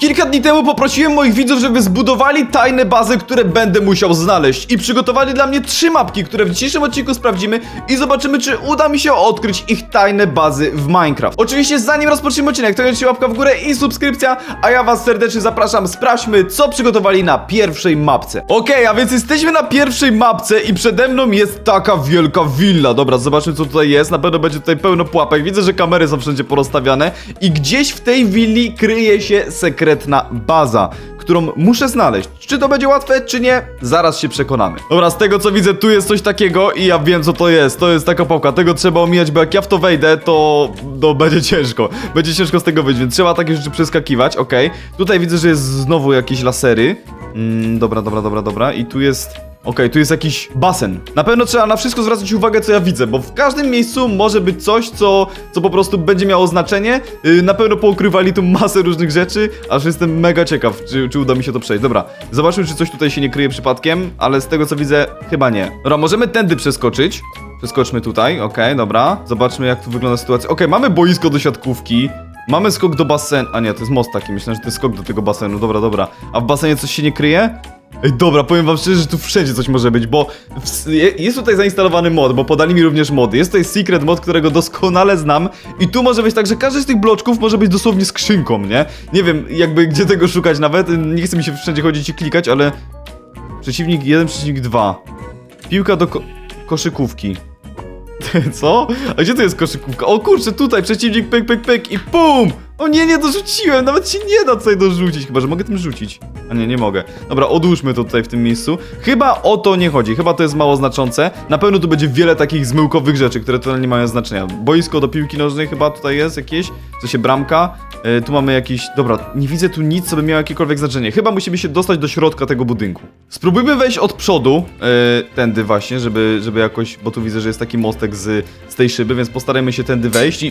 Kilka dni temu poprosiłem moich widzów, żeby zbudowali tajne bazy, które będę musiał znaleźć i przygotowali dla mnie trzy mapki, które w dzisiejszym odcinku sprawdzimy i zobaczymy, czy uda mi się odkryć ich tajne bazy w Minecraft. Oczywiście zanim rozpoczniemy odcinek, to jeszcze łapka w górę i subskrypcja, a ja was serdecznie zapraszam, sprawdźmy, co przygotowali na pierwszej mapce. Okej, a więc jesteśmy na pierwszej mapce i przede mną jest taka wielka willa. Dobra, zobaczmy, co tutaj jest. Na pewno będzie tutaj pełno pułapek. Widzę, że kamery są wszędzie porozstawiane i gdzieś w tej willi kryje się sekretna baza, którą muszę znaleźć. Czy to będzie łatwe, czy nie? Zaraz się przekonamy. Dobra, z tego co widzę, tu jest coś takiego i ja wiem, co to jest. To jest taka pałka. Tego trzeba omijać, bo jak ja w to wejdę, to, to będzie ciężko. Będzie ciężko z tego wyjść, więc trzeba takie rzeczy przeskakiwać, okej. Tutaj widzę, że jest znowu jakieś lasery. Mm, dobra, dobra, dobra, dobra. I tu jest... Okej, tu jest jakiś basen. Na pewno trzeba na wszystko zwracać uwagę, co ja widzę, bo w każdym miejscu może być coś, co, co po prostu będzie miało znaczenie. Yy, na pewno poukrywali tu masę różnych rzeczy, aż jestem mega ciekaw, czy, czy uda mi się to przejść. Dobra, zobaczmy, czy coś tutaj się nie kryje przypadkiem, ale z tego co widzę, chyba nie. Dobra, możemy tędy przeskoczyć. Przeskoczmy tutaj, okej, dobra. Zobaczmy, jak tu wygląda sytuacja. Okej, mamy boisko do siatkówki. Mamy skok do basenu. A nie, to jest most taki. Myślałem, że to jest skok do tego basenu. Dobra, dobra. A w basenie coś się nie kryje? Ej, dobra, powiem wam szczerze, że tu wszędzie coś może być, bo w, je- jest tutaj zainstalowany mod, bo podali mi również mody. Jest tutaj secret mod, którego doskonale znam i tu może być tak, że każdy z tych bloczków może być dosłownie skrzynką, nie? Nie wiem, jakby gdzie tego szukać nawet, nie chce mi się wszędzie chodzić i klikać, ale... Przeciwnik 1, przeciwnik 2. Piłka do ko koszykówki. Co? A gdzie to jest koszykówka? O kurczę, tutaj przeciwnik pyk, pyk, pyk i PUM! O nie, nie dorzuciłem, nawet się nie da tutaj dorzucić, chyba, że mogę tym rzucić. A nie, nie mogę. Dobra, odłóżmy to tutaj w tym miejscu. Chyba o to nie chodzi, chyba to jest mało znaczące. Na pewno tu będzie wiele takich zmyłkowych rzeczy, które tutaj nie mają znaczenia. Boisko do piłki nożnej chyba tutaj jest jakieś, co się bramka. E, tu mamy jakiś... Dobra, nie widzę tu nic, co by miało jakiekolwiek znaczenie. Chyba musimy się dostać do środka tego budynku. Spróbujmy wejść od przodu, e, tędy właśnie, żeby, żeby jakoś... Bo tu widzę, że jest taki mostek z, z tej szyby, więc postarajmy się tędy wejść i...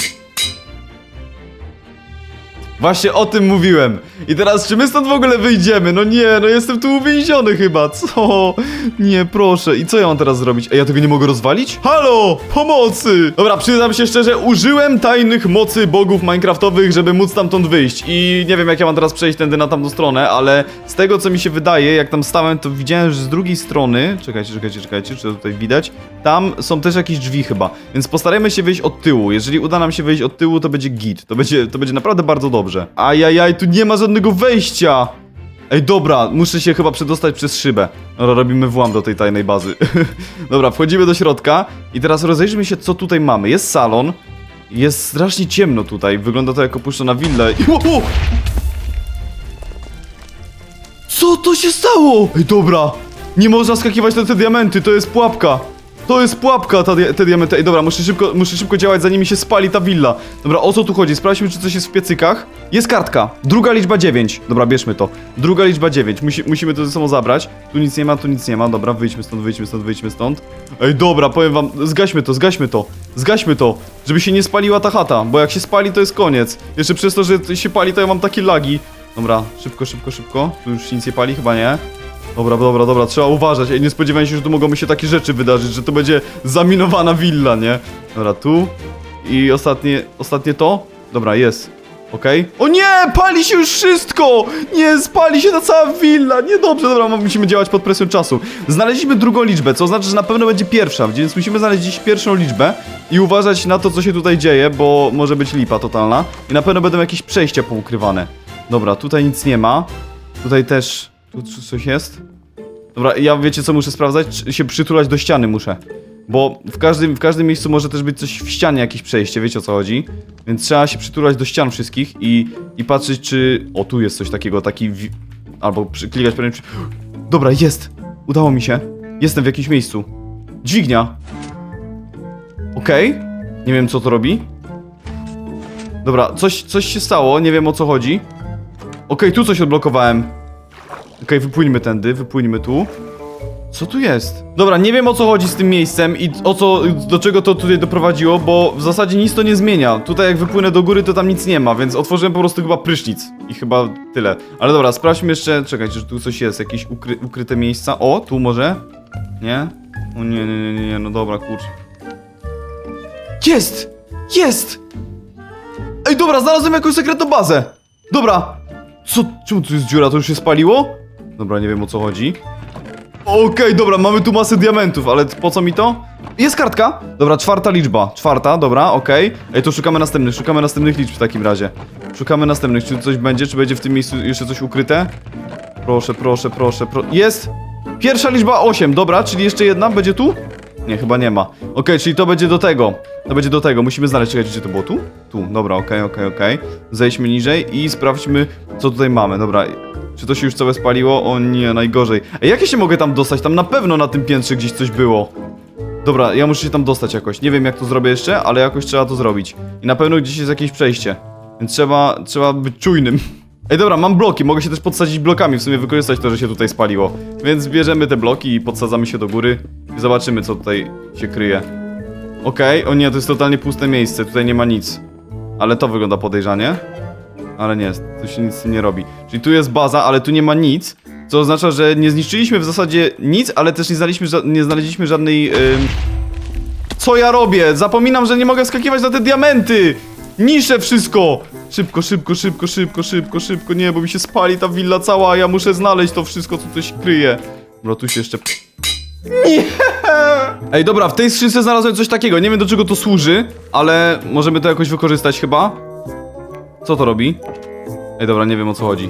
Właśnie o tym mówiłem. I teraz, czy my stąd w ogóle wyjdziemy? No nie, no jestem tu uwięziony chyba. Co? Nie, proszę. I co ja mam teraz zrobić? Ej, ja tego nie mogę rozwalić? Halo! Pomocy! Dobra, przyznam się szczerze, użyłem tajnych mocy bogów minecraftowych, żeby móc stamtąd wyjść. I nie wiem, jak ja mam teraz przejść tędy na tamtą stronę, ale z tego, co mi się wydaje, jak tam stałem, to widziałem, że z drugiej strony... Czekajcie, czekajcie, czekajcie, czy to tutaj widać? Tam są też jakieś drzwi chyba, więc postarajmy się wyjść od tyłu. Jeżeli uda nam się wyjść od tyłu, to będzie git. To będzie, to będzie naprawdę bardzo dobrze. Ajajaj, tu nie ma żadnego wejścia! Ej, dobra, muszę się chyba przedostać przez szybę. Dobra, robimy włam do tej tajnej bazy. dobra, wchodzimy do środka i teraz rozejrzyjmy się, co tutaj mamy. Jest salon, jest strasznie ciemno tutaj, wygląda to jak opuszczona willa i... Co to się stało? Ej, dobra, nie można skakiwać na te diamenty, to jest pułapka. To jest pułapka, ta, te diamenty. Ej, dobra, muszę szybko, muszę szybko działać, zanim mi się spali ta willa. Dobra, o co tu chodzi? Sprawdźmy, czy coś jest w piecykach. Jest kartka. Druga liczba 9. Dobra, bierzmy to. Druga liczba 9. Musi, musimy to ze sobą zabrać. Tu nic nie ma, tu nic nie ma. Dobra, wyjdźmy stąd, wyjdźmy stąd, wyjdźmy stąd. Ej, dobra, powiem wam, zgaśmy to, zgaśmy to. Zgaśmy to, żeby się nie spaliła ta chata, bo jak się spali, to jest koniec. Jeszcze przez to, że się pali, to ja mam takie lagi. Dobra, szybko, szybko, szybko. Tu już nic nie pali, chyba nie. Dobra, dobra, dobra, trzeba uważać. Ej, nie spodziewałem się, że tu mogą się takie rzeczy wydarzyć, że to będzie zaminowana willa, nie? Dobra, tu. I ostatnie, ostatnie to. Dobra, jest. Okej. O nie! Pali się już wszystko! Nie, spali się ta cała willa! Niedobrze, dobra, musimy działać pod presją czasu. Znaleźliśmy drugą liczbę, co oznacza, że na pewno będzie pierwsza, więc musimy znaleźć dziś pierwszą liczbę i uważać na to, co się tutaj dzieje, bo może być lipa totalna. I na pewno będą jakieś przejścia poukrywane. Dobra, tutaj nic nie ma. Tutaj też... Tu coś jest? Dobra, ja wiecie co muszę sprawdzać? Czy się przytulać do ściany muszę. Bo w każdym, w każdym miejscu może też być coś w ścianie, jakieś przejście, wiecie o co chodzi? Więc trzeba się przytulać do ścian wszystkich i, i patrzeć czy... O, tu jest coś takiego, taki... Wi... Albo przy, klikać pewnie przy... Dobra, jest! Udało mi się. Jestem w jakimś miejscu. Dźwignia. Okej. Nie wiem co to robi. Dobra, coś, coś się stało, nie wiem o co chodzi. Okej, tu coś odblokowałem. Okej, wypłyńmy tędy, wypłyńmy tu. Co tu jest? Dobra, nie wiem o co chodzi z tym miejscem i o co, do czego to tutaj doprowadziło, bo w zasadzie nic to nie zmienia. Tutaj jak wypłynę do góry, to tam nic nie ma, więc otworzyłem po prostu chyba prysznic. I chyba tyle. Ale dobra, sprawdźmy jeszcze, czekajcie, że tu coś jest, jakieś ukry, ukryte miejsca. O, tu może? Nie? O nie, nie, nie, nie, no dobra, kurczę. Jest! Jest! Ej, dobra, znalazłem jakąś sekretną bazę! Dobra! Co? Czemu tu jest dziura? To już się spaliło? Dobra, nie wiem o co chodzi. Okej, dobra, mamy tu masę diamentów, ale po co mi to? Jest kartka! Dobra, czwarta liczba. Czwarta, dobra, okej. Ej, to szukamy następnych, szukamy następnych liczb w takim razie. Szukamy następnych. Czy coś będzie? Czy będzie w tym miejscu jeszcze coś ukryte? Proszę, proszę, proszę, pro... Jest! Pierwsza liczba 8, dobra, czyli jeszcze jedna będzie tu? Nie, chyba nie ma. Okej, czyli to będzie do tego. To będzie do tego. Musimy znaleźć, czekajcie, czy to było tu? Tu, dobra, okej, okej, okej. Zejdźmy niżej i sprawdźmy, co tutaj mamy. Dobra, czy to się już całe spaliło? O nie, najgorzej. Ej, jak ja się mogę tam dostać? Tam na pewno na tym piętrze gdzieś coś było. Dobra, ja muszę się tam dostać jakoś. Nie wiem, jak to zrobię jeszcze, ale jakoś trzeba to zrobić. I na pewno gdzieś jest jakieś przejście. Więc trzeba, trzeba być czujnym. Ej, dobra, mam bloki, mogę się też podsadzić blokami, w sumie wykorzystać to, że się tutaj spaliło. Więc bierzemy te bloki i podsadzamy się do góry i zobaczymy, co tutaj się kryje. Okej, o nie, to jest totalnie puste miejsce, tutaj nie ma nic. Ale to wygląda podejrzanie. Ale nie, tu się nic z tym nie robi. Czyli tu jest baza, ale tu nie ma nic, co oznacza, że nie zniszczyliśmy w zasadzie nic, ale też nie znaleźliśmy, ża- nie znaleźliśmy żadnej... Ym... Co ja robię? Zapominam, że nie mogę skakiwać na te diamenty! Niszę wszystko! Szybko, szybko, szybko, szybko, szybko, szybko, nie, bo mi się spali ta willa cała, a ja muszę znaleźć to wszystko, co się kryje. Dobra, tu się jeszcze... Nie! Ej, dobra, w tej skrzynce znalazłem coś takiego, nie wiem do czego to służy, ale możemy to jakoś wykorzystać chyba. Co to robi? Ej, dobra, nie wiem o co chodzi.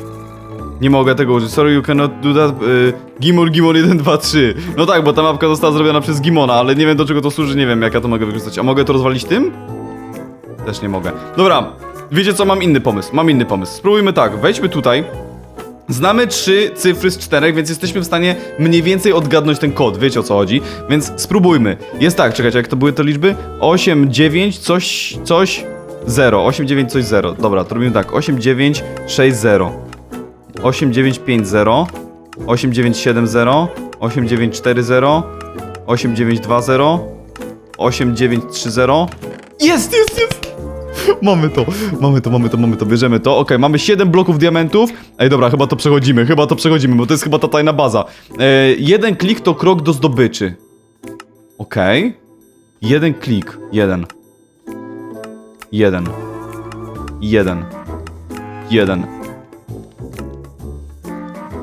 Nie mogę tego użyć. Sorry, you cannot do that. Y, Gimon, Gimon 1, 2, 3. No tak, bo ta mapka została zrobiona przez Gimona, ale nie wiem do czego to służy, nie wiem jak ja to mogę wykorzystać. A mogę to rozwalić tym? Też nie mogę. Dobra, wiecie co, mam inny pomysł. Mam inny pomysł. Spróbujmy tak, wejdźmy tutaj. Znamy trzy cyfry z czterech, więc jesteśmy w stanie mniej więcej odgadnąć ten kod, wiecie o co chodzi. Więc spróbujmy. Jest tak, czekajcie, jak to były te liczby? 8, 9, coś, coś, 0. 8, 9, coś, 0. Dobra, to robimy tak. 8, 9, 6, 0. 8, 9, 5, 0. 8, 9, 7, 0. 8, 9, 4, 0. 8, 9, 2, 0. 8, 9, 3, 0. Jest, jest, jest! Mamy to, mamy to, mamy to, mamy to, bierzemy to. Okej, mamy 7 bloków diamentów. Ej, dobra, chyba to przechodzimy, chyba to przechodzimy, bo to jest chyba ta tajna baza. E, jeden klik to krok do zdobyczy. Okej. Jeden klik, jeden. Jeden. Jeden. Jeden.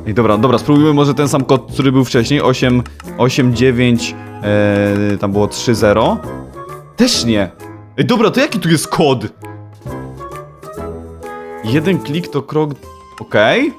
Ej, dobra, dobra, spróbujmy może ten sam kod, który był wcześniej. 8, 8, 9, e, tam było 3, 0. Też nie. Ej, dobra, to jaki tu jest kod? Jeden klik to krok... Okej.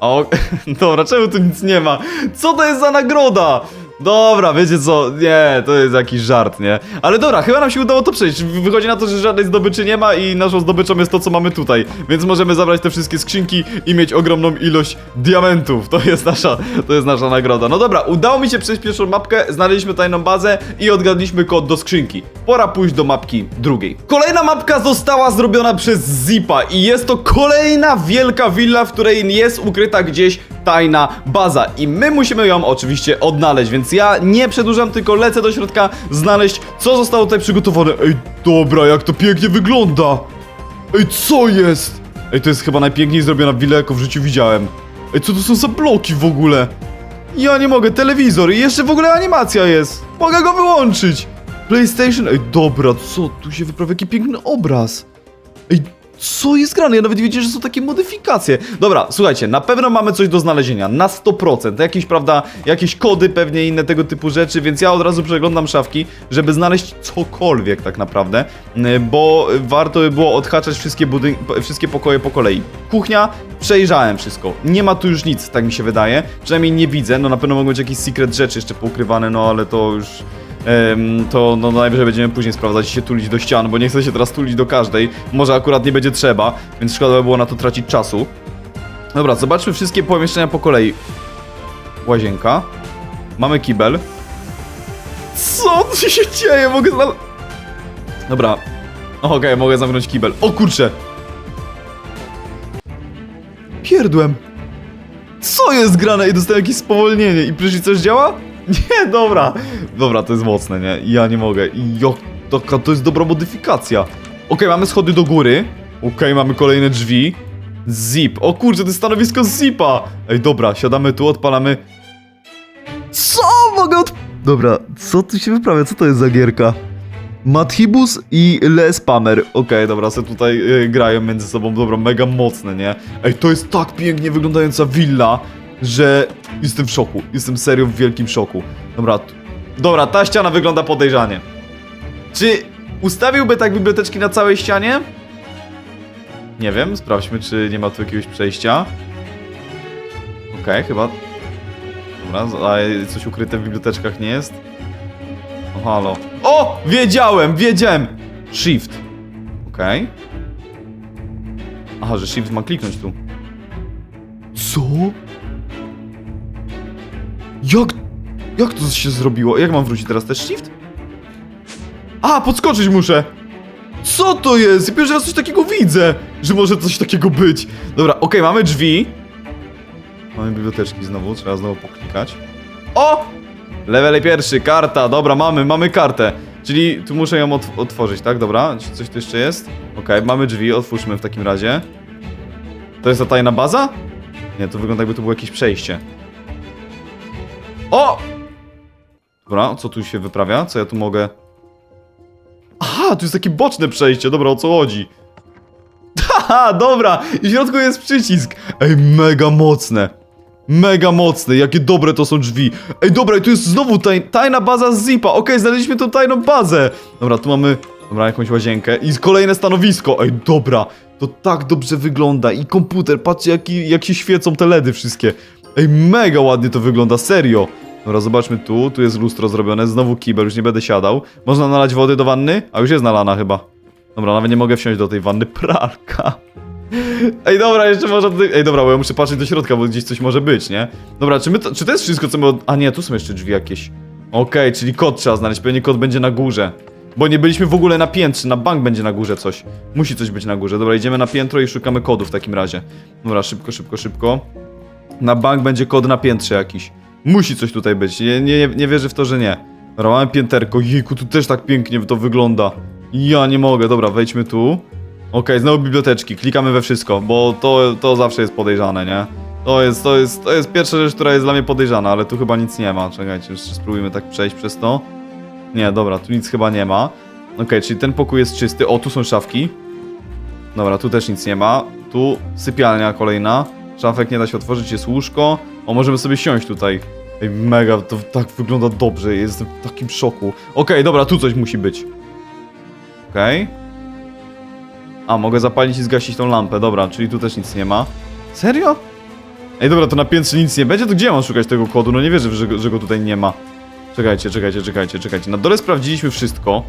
O, dobra, czemu tu nic nie ma? Co to jest za nagroda? Dobra, wiecie co, nie, to jest jakiś żart, nie? Ale dobra, chyba nam się udało to przejść. Wychodzi na to, że żadnej zdobyczy nie ma i naszą zdobyczą jest to, co mamy tutaj. Więc możemy zabrać te wszystkie skrzynki i mieć ogromną ilość diamentów. To jest nasza, to jest nasza nagroda. No dobra, udało mi się przejść pierwszą mapkę, znaleźliśmy tajną bazę i odgadliśmy kod do skrzynki. Pora pójść do mapki drugiej. Kolejna mapka została zrobiona przez Zipa i jest to kolejna wielka willa, w której jest ukryta gdzieś tajna baza i my musimy ją oczywiście odnaleźć, więc ja nie przedłużam, tylko lecę do środka znaleźć, co zostało tutaj przygotowane. Ej, dobra, jak to pięknie wygląda! Ej, co jest? Ej, to jest chyba najpiękniej zrobiona willa, jaką w życiu widziałem. Ej, co to są za bloki w ogóle? Ja nie mogę, telewizor i jeszcze w ogóle animacja jest. Mogę go wyłączyć. PlayStation, ej, dobra, co tu się wyprawia, jaki piękny obraz. Ej, co jest grane? Ja nawet wiedziałem, że są takie modyfikacje. Dobra, słuchajcie, na pewno mamy coś do znalezienia, na 100%. Jakieś, prawda, jakieś kody, pewnie inne tego typu rzeczy, więc ja od razu przeglądam szafki, żeby znaleźć cokolwiek tak naprawdę, y, bo warto by było odhaczać wszystkie, wszystkie pokoje po kolei. Kuchnia, przejrzałem wszystko. Nie ma tu już nic, tak mi się wydaje. Przynajmniej nie widzę, no na pewno mogą być jakieś secret rzeczy jeszcze poukrywane, no ale to już... To no najwyżej będziemy później sprawdzać się tulić do ścian, bo nie chcę się teraz tulić do każdej. Może akurat nie będzie trzeba, więc szkoda by było na to tracić czasu. Dobra, zobaczmy wszystkie pomieszczenia po kolei. Łazienka. Mamy kibel. Co tu się dzieje? Mogę znaleźć... Dobra. Okej, mogę zamknąć kibel. O kurczę! Pierdłem. Co jest grane? I dostałem jakieś spowolnienie. I prysznic coś działa? Nie, dobra. Dobra, to jest mocne, nie? Ja nie mogę. Jak taka, to jest dobra modyfikacja. Okej, mamy schody do góry. Okej, mamy kolejne drzwi. Zip. O kurczę, to jest stanowisko zipa. Ej, dobra, siadamy tu, odpalamy. Co? Mogę od... Dobra, co tu się wyprawia? Co to jest za gierka? Mathibus i Les Pamer. Okej, dobra, se tutaj y, grają między sobą, dobra, mega mocne, nie? Ej, to jest tak pięknie wyglądająca willa, że jestem w szoku. Jestem serio w wielkim szoku. Dobra, dobra, ta ściana wygląda podejrzanie. Czy ustawiłby tak biblioteczki na całej ścianie? Nie wiem, sprawdźmy, czy nie ma tu jakiegoś przejścia. Okej, chyba... Dobra, a coś ukryte w biblioteczkach nie jest? O, halo. O! Wiedziałem, wiedziałem! Shift. Okej. Aha, że shift ma kliknąć tu. Co? Jak... Jak to się zrobiło? Jak mam wrócić teraz? Też shift? A, podskoczyć muszę! Co to jest? Ja Pierwszy raz coś takiego widzę, że może coś takiego być. Dobra, okej, mamy drzwi. Mamy biblioteczki znowu, trzeba znowu poklikać. O! Level pierwszy, karta, dobra, mamy, mamy kartę. Czyli tu muszę ją otw- otworzyć, tak? Dobra, czy coś tu jeszcze jest? Okej, mamy drzwi, otwórzmy w takim razie. To jest ta tajna baza? Nie, to wygląda jakby to było jakieś przejście. O! Dobra, co tu się wyprawia? Co ja tu mogę... Aha, tu jest takie boczne przejście, dobra, o co chodzi? Haha, dobra, i w środku jest przycisk. Ej, mega mocne. Mega mocne, jakie dobre to są drzwi. Ej, dobra, i tu jest znowu taj, tajna baza z Zipa. Okej, znaleźliśmy tą tajną bazę. Dobra, tu mamy, dobra, jakąś łazienkę i kolejne stanowisko. Ej, dobra, to tak dobrze wygląda. I komputer, patrzcie, jaki, jak się świecą te LEDy wszystkie. Ej, mega ładnie to wygląda, serio. Dobra, zobaczmy tu, tu jest lustro zrobione, znowu kibel, już nie będę siadał. Można nalać wody do wanny? A już jest nalana chyba. Dobra, nawet nie mogę wsiąść do tej wanny, pralka. Ej, dobra, jeszcze. Tutaj... Ej, dobra, bo ja muszę patrzeć do środka, bo gdzieś coś może być, nie? Dobra, czy, my to, czy to jest wszystko, co my... A nie, tu są jeszcze drzwi jakieś. Okej, czyli kod trzeba znaleźć, pewnie kod będzie na górze. Bo nie byliśmy w ogóle na piętrze, na bank będzie na górze coś. Musi coś być na górze. Dobra, idziemy na piętro i szukamy kodu w takim razie. Dobra, szybko, szybko, szybko. Na bank będzie kod na piętrze jakiś. Musi coś tutaj być, nie, nie, nie wierzę w to, że nie. Dobra, mamy pięterko, jejku, tu też tak pięknie to wygląda. Ja nie mogę, dobra, wejdźmy tu. Okej, znowu biblioteczki, klikamy we wszystko, bo to, to zawsze jest podejrzane, nie? To jest, to jest, to jest pierwsza rzecz, która jest dla mnie podejrzana, ale tu chyba nic nie ma. Czekajcie, spróbujmy tak przejść przez to. Nie, dobra, tu nic chyba nie ma. Okej, czyli ten pokój jest czysty. O, tu są szafki. Dobra, tu też nic nie ma. Tu sypialnia kolejna. Szafek nie da się otworzyć, jest łóżko. O, możemy sobie siąść tutaj. Ej, mega, to tak wygląda dobrze, jestem w takim szoku. Okej, dobra, tu coś musi być. Okej. A, mogę zapalić i zgasić tą lampę, dobra, czyli tu też nic nie ma. Serio? Ej, dobra, to na piętrze nic nie będzie, to gdzie mam szukać tego kodu? No nie wierzę, że, że go tutaj nie ma. Czekajcie, czekajcie, czekajcie, czekajcie. Na dole sprawdziliśmy wszystko,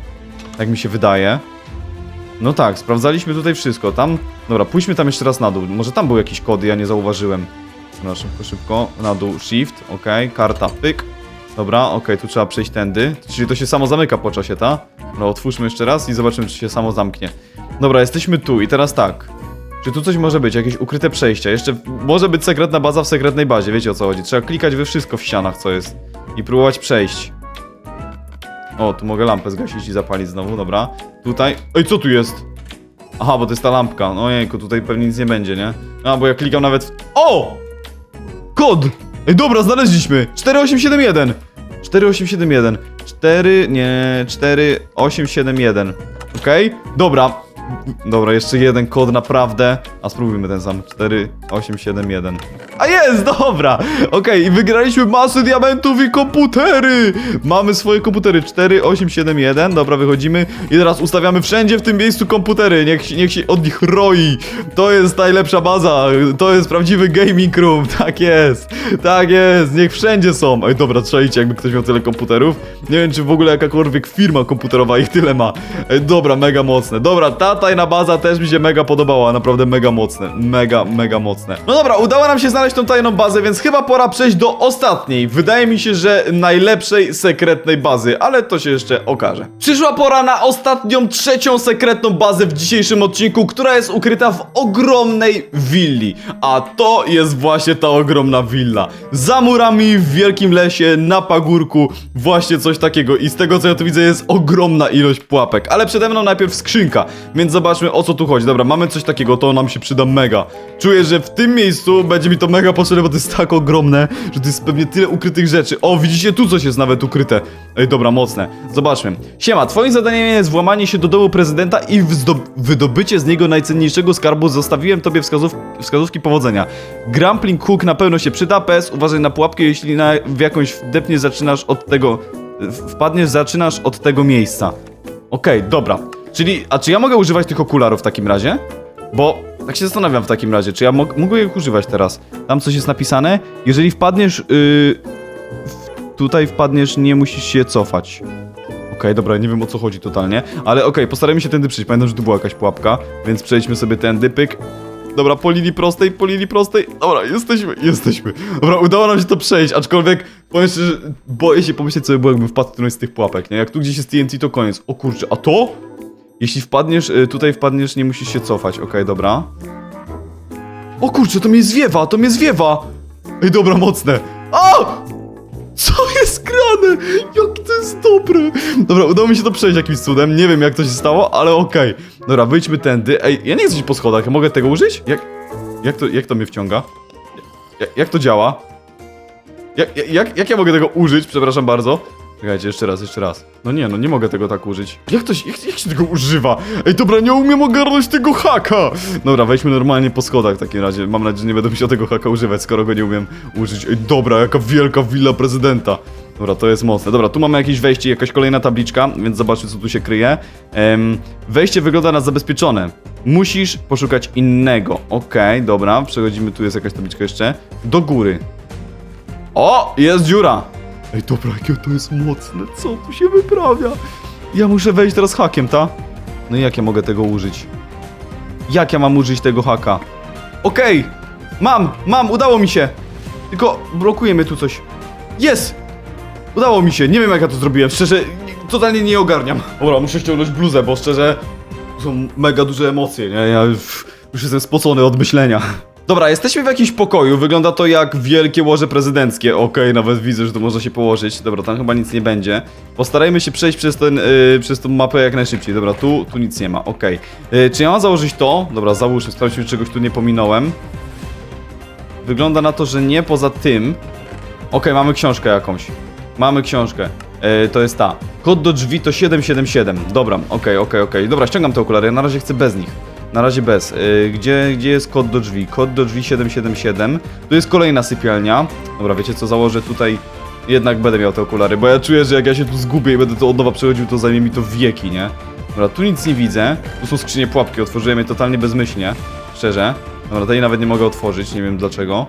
tak mi się wydaje. No tak, sprawdzaliśmy tutaj wszystko. Tam, dobra, pójdźmy tam jeszcze raz na dół. Może tam były jakieś kody, ja nie zauważyłem. Dobra, szybko, szybko. Na dół, shift, ok, karta, pyk. Dobra, okej, tu trzeba przejść tędy. Czyli to się samo zamyka po czasie, ta? Dobra, otwórzmy jeszcze raz i zobaczymy, czy się samo zamknie. Dobra, jesteśmy tu i teraz tak. Czy tu coś może być? Jakieś ukryte przejścia? Jeszcze może być sekretna baza w sekretnej bazie, wiecie o co chodzi. Trzeba klikać we wszystko w ścianach, co jest. I próbować przejść. O, tu mogę lampę zgasić i zapalić znowu, dobra. Tutaj... Ej, co tu jest? Aha, bo to jest ta lampka. No jejku, tutaj pewnie nic nie będzie, nie? A, bo ja klikam nawet w... O! Kod! Ej, dobra, znaleźliśmy! 4871! 4871. 4, nie, 4871. Okej? Dobra. Dobra, jeszcze jeden kod naprawdę. A spróbujmy ten sam. 4871. A jest, dobra! Okej, i wygraliśmy masę diamentów i komputery! Mamy swoje komputery. 4871, dobra, wychodzimy. I teraz ustawiamy wszędzie w tym miejscu komputery. Niech, niech się od nich roi. To jest najlepsza baza. To jest prawdziwy gaming room. Tak jest. Tak jest. Niech wszędzie są. Ej, dobra, trzeba jakby ktoś miał tyle komputerów. Nie wiem, czy w ogóle jakakolwiek firma komputerowa ich tyle ma. Ej, dobra, mega mocne. Dobra, ta tajna baza też mi się mega podobała. Naprawdę mega mocne. Mega, mega mocne. No dobra, udało nam się znaleźć tą tajną bazę, więc chyba pora przejść do ostatniej. Wydaje mi się, że najlepszej sekretnej bazy, ale to się jeszcze okaże. Przyszła pora na ostatnią, trzecią sekretną bazę w dzisiejszym odcinku, która jest ukryta w ogromnej willi. A to jest właśnie ta ogromna willa. Za murami w wielkim lesie, na pagórku, właśnie coś takiego. I z tego co ja tu widzę jest ogromna ilość pułapek. Ale przede mną najpierw skrzynka, więc zobaczmy o co tu chodzi. Dobra, mamy coś takiego, to nam się przyda mega. Czuję, że w tym miejscu będzie mi to mega potrzebne, bo to jest tak ogromne, że to jest pewnie tyle ukrytych rzeczy. O, widzicie, tu coś jest nawet ukryte. Ej, dobra, mocne. Zobaczmy. Siema, twoim zadaniem jest włamanie się do domu prezydenta i wydobycie z niego najcenniejszego skarbu. Zostawiłem tobie wskazów wskazówki powodzenia. Grappling hook na pewno się przyda, PS uważaj na pułapkę, jeśli na, w jakąś wdepnie zaczynasz od tego... Wpadniesz, zaczynasz od tego miejsca. Okej, dobra. Czyli, a czy ja mogę używać tych okularów w takim razie? Bo tak się zastanawiam w takim razie, czy ja mog- mogę ich używać teraz? Tam coś jest napisane. Jeżeli wpadniesz, yy, tutaj wpadniesz, nie musisz się cofać. Okej, dobra, nie wiem o co chodzi totalnie, ale okej, postarajmy się tędy przyjść. Pamiętam, że tu była jakaś pułapka, więc przejdźmy sobie tędy, pyk. Dobra, po linii prostej, po linii prostej. Dobra, jesteśmy, jesteśmy. Dobra, udało nam się to przejść, aczkolwiek powiem szczerze, boję się pomyśleć sobie, bo jakbym wpadł w którąś z tych pułapek, nie? Jak tu gdzieś jest TNT, to koniec. O kurczę, a to? Jeśli wpadniesz, y, tutaj wpadniesz, nie musisz się cofać. Okej, dobra. O kurczę, to mnie zwiewa, to mnie zwiewa! Ej, dobra, mocne. O! Co jest grane? Jak to jest dobre! Dobra, udało mi się to przejść jakimś cudem. Nie wiem, jak to się stało, ale okej. Dobra, wyjdźmy tędy. Ej, ja nie chcę iść po schodach. Mogę tego użyć? Jak, jak, to, jak to mnie wciąga? Jak, jak to działa? Jak- jak, jak ja mogę tego użyć? Przepraszam bardzo. Czekajcie, jeszcze raz, jeszcze raz. No nie, no nie mogę tego tak użyć. Jak to się, jak, jak się tego używa? Ej, dobra, nie umiem ogarnąć tego haka! Dobra, wejdźmy normalnie po schodach w takim razie. Mam nadzieję, że nie będę musiał tego haka używać, skoro go nie umiem użyć. Ej, dobra, jaka wielka willa prezydenta. Dobra, to jest mocne. Dobra, tu mamy jakieś wejście, jakaś kolejna tabliczka, więc zobaczmy, co tu się kryje. Em, wejście wygląda na zabezpieczone. Musisz poszukać innego. Okej, dobra, przechodzimy, tu jest jakaś tabliczka jeszcze. Do góry. O, jest dziura. Ej, dobra, jakie to jest mocne. Co tu się wyprawia? Ja muszę wejść teraz hakiem, ta? No i jak ja mogę tego użyć? Jak ja mam użyć tego haka? Okej, mam, mam, udało mi się. Tylko blokuje mnie tu coś. Jest! Udało mi się, nie wiem jak ja to zrobiłem, szczerze, nie- totalnie nie ogarniam. Dobra, muszę ściągnąć bluzę, bo szczerze, to są mega duże emocje, nie? Ja już, już jestem spocony od myślenia. Dobra, jesteśmy w jakimś pokoju, wygląda to jak wielkie łoże prezydenckie. Okej, nawet widzę, że to można się położyć. Dobra, tam chyba nic nie będzie. Postarajmy się przejść przez, ten, yy, przez tą mapę jak najszybciej. Dobra, tu, tu nic nie ma, okej. Yy, czy ja mam założyć to? Dobra, załóżmy, sprawdźmy, czy czegoś tu nie pominąłem. Wygląda na to, że nie poza tym. Okej, mamy książkę jakąś. Mamy książkę. E, to jest ta. Kod do drzwi to 777. Dobra, okej, okej, okej. Dobra, ściągam te okulary. Na razie chcę bez nich. Na razie bez. E, gdzie, gdzie jest kod do drzwi? Kod do drzwi 777. Tu jest kolejna sypialnia. Dobra, wiecie co? Założę tutaj. Jednak będę miał te okulary, bo ja czuję, że jak ja się tu zgubię i będę to od nowa przechodził, to zajmie mi to wieki, nie? Dobra, tu nic nie widzę. Tu są skrzynie pułapki, otworzyłem je totalnie bezmyślnie. Szczerze. Dobra, tej nawet nie mogę otworzyć, nie wiem dlaczego.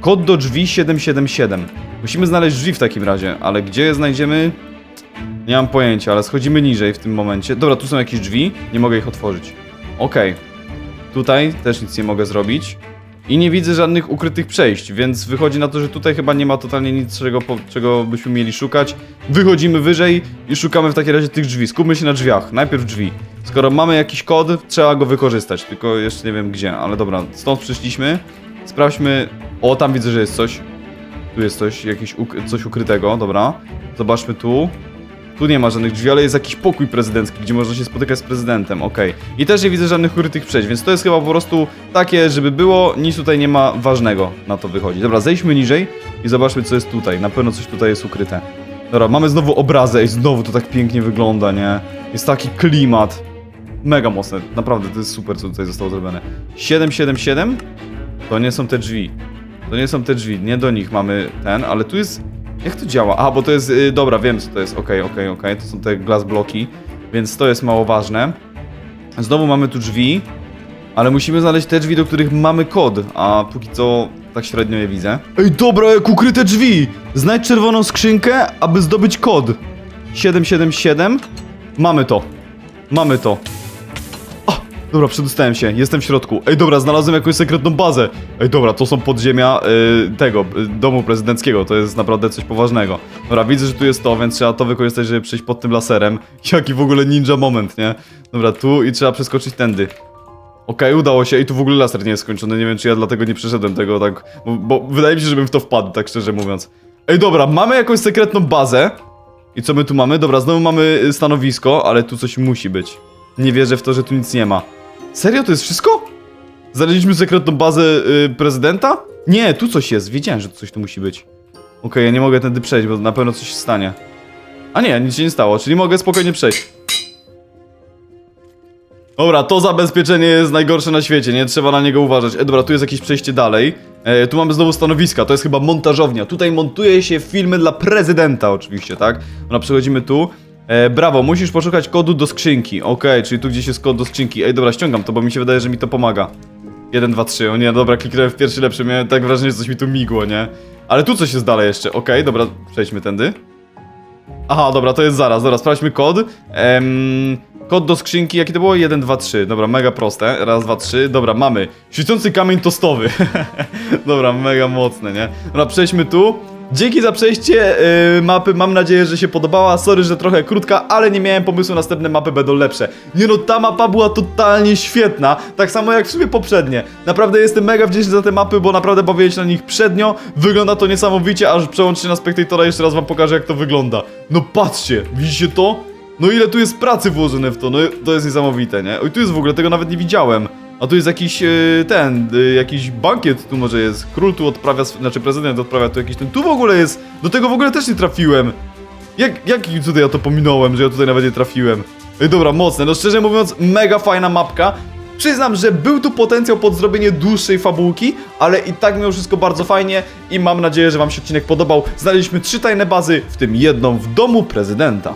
Kod do drzwi 777. Musimy znaleźć drzwi w takim razie, ale gdzie je znajdziemy? Nie mam pojęcia, ale schodzimy niżej w tym momencie. Dobra, tu są jakieś drzwi, nie mogę ich otworzyć. Okej. Tutaj też nic nie mogę zrobić. I nie widzę żadnych ukrytych przejść, więc wychodzi na to, że tutaj chyba nie ma totalnie nic, czego, czego byśmy mieli szukać. Wychodzimy wyżej i szukamy w takim razie tych drzwi. Skupmy się na drzwiach. Najpierw drzwi. Skoro mamy jakiś kod, trzeba go wykorzystać, tylko jeszcze nie wiem gdzie, ale dobra, stąd przyszliśmy. Sprawdźmy. O, tam widzę, że jest coś. Tu jest coś, jakieś uk coś ukrytego, dobra. Zobaczmy tu. Tu nie ma żadnych drzwi, ale jest jakiś pokój prezydencki, gdzie można się spotykać z prezydentem, okej. I też nie widzę żadnych ukrytych przejść, więc to jest chyba po prostu takie, żeby było, nic tutaj nie ma ważnego na to wychodzi. Dobra, zejdźmy niżej i zobaczmy, co jest tutaj. Na pewno coś tutaj jest ukryte. Dobra, mamy znowu obrazę i znowu to tak pięknie wygląda, nie? Jest taki klimat. Mega mocne, naprawdę, to jest super, co tutaj zostało zrobione. 777? To nie są te drzwi. To nie są te drzwi, nie do nich mamy ten, ale tu jest... Jak to działa? A, bo to jest... Yy, dobra, wiem co to jest. Okej, okej, okej. To są te glass bloki, więc to jest mało ważne. Znowu mamy tu drzwi, ale musimy znaleźć te drzwi, do których mamy kod, a póki co tak średnio je widzę. Ej, dobra, jak ukryte drzwi! Znajdź czerwoną skrzynkę, aby zdobyć kod. 777. Mamy to. Mamy to. Dobra, przedostałem się, jestem w środku. Ej, dobra, znalazłem jakąś sekretną bazę. Ej, dobra, to są podziemia y, tego, y, domu prezydenckiego, to jest naprawdę coś poważnego. Dobra, widzę, że tu jest to, więc trzeba to wykorzystać, żeby przejść pod tym laserem. Jaki w ogóle ninja moment, nie? Dobra, tu i trzeba przeskoczyć tędy. Okej, udało się i tu w ogóle laser nie jest skończony, nie wiem czy ja dlatego nie przeszedłem tego tak, bo, bo wydaje mi się, żebym w to wpadł, tak szczerze mówiąc. Ej, dobra, mamy jakąś sekretną bazę. I co my tu mamy? Dobra, znowu mamy y, stanowisko, ale tu coś musi być. Nie wierzę w to, że tu nic nie ma. Serio? To jest wszystko? Znaleźliśmy sekretną bazę y, prezydenta? Nie, tu coś jest, wiedziałem, że tu coś tu musi być. Okej, ja nie mogę tędy przejść, bo na pewno coś się stanie. A nie, nic się nie stało, czyli mogę spokojnie przejść. Dobra, to zabezpieczenie jest najgorsze na świecie, nie trzeba na niego uważać. E, dobra, tu jest jakieś przejście dalej. E, tu mamy znowu stanowiska, to jest chyba montażownia. Tutaj montuje się filmy dla prezydenta oczywiście, tak? Dobra, przechodzimy tu. E, brawo, musisz poszukać kodu do skrzynki. Okej, czyli tu gdzieś jest kod do skrzynki. Ej, dobra, ściągam to, bo mi się wydaje, że mi to pomaga. 1, 2, 3. O nie, dobra, kliknąłem w pierwszy lepszy, miałem tak wrażenie, że coś mi tu migło, nie? Ale tu coś jest dalej jeszcze. Okej, dobra, przejdźmy tędy. Aha, dobra, to jest zaraz, dobra, sprawdźmy kod. Kod do skrzynki, jaki to było? 1, 2, 3. Dobra, mega proste. Raz, dwa, trzy. Dobra, mamy. Świecący kamień tostowy. dobra, mega mocne, nie? Dobra, przejdźmy tu. Dzięki za przejście yy, mapy, mam nadzieję, że się podobała. Sorry, że trochę krótka, ale nie miałem pomysłu, następne mapy będą lepsze. Nie no, ta mapa była totalnie świetna, tak samo jak w sumie poprzednie. Naprawdę jestem mega wdzięczny za te mapy, bo naprawdę bawiłem się na nich przednio. Wygląda to niesamowicie, aż przełączcie na Spectatora, jeszcze raz wam pokażę jak to wygląda. No patrzcie, widzicie to? No ile tu jest pracy włożone w to, no to jest niesamowite, nie? Oj, tu jest w ogóle, tego nawet nie widziałem. A tu jest jakiś e, ten, e, jakiś bankiet tu może jest. Król tu odprawia, znaczy prezydent odprawia tu jakiś ten. Tu w ogóle jest. Do tego w ogóle też nie trafiłem. Jak, jak tutaj ja to pominąłem, że ja tutaj nawet nie trafiłem? Ej, dobra, mocne. No szczerze mówiąc, mega fajna mapka. Przyznam, że był tu potencjał pod zrobienie dłuższej fabułki, ale i tak mimo wszystko bardzo fajnie i mam nadzieję, że wam się odcinek podobał. Znaleźliśmy trzy tajne bazy, w tym jedną w domu prezydenta.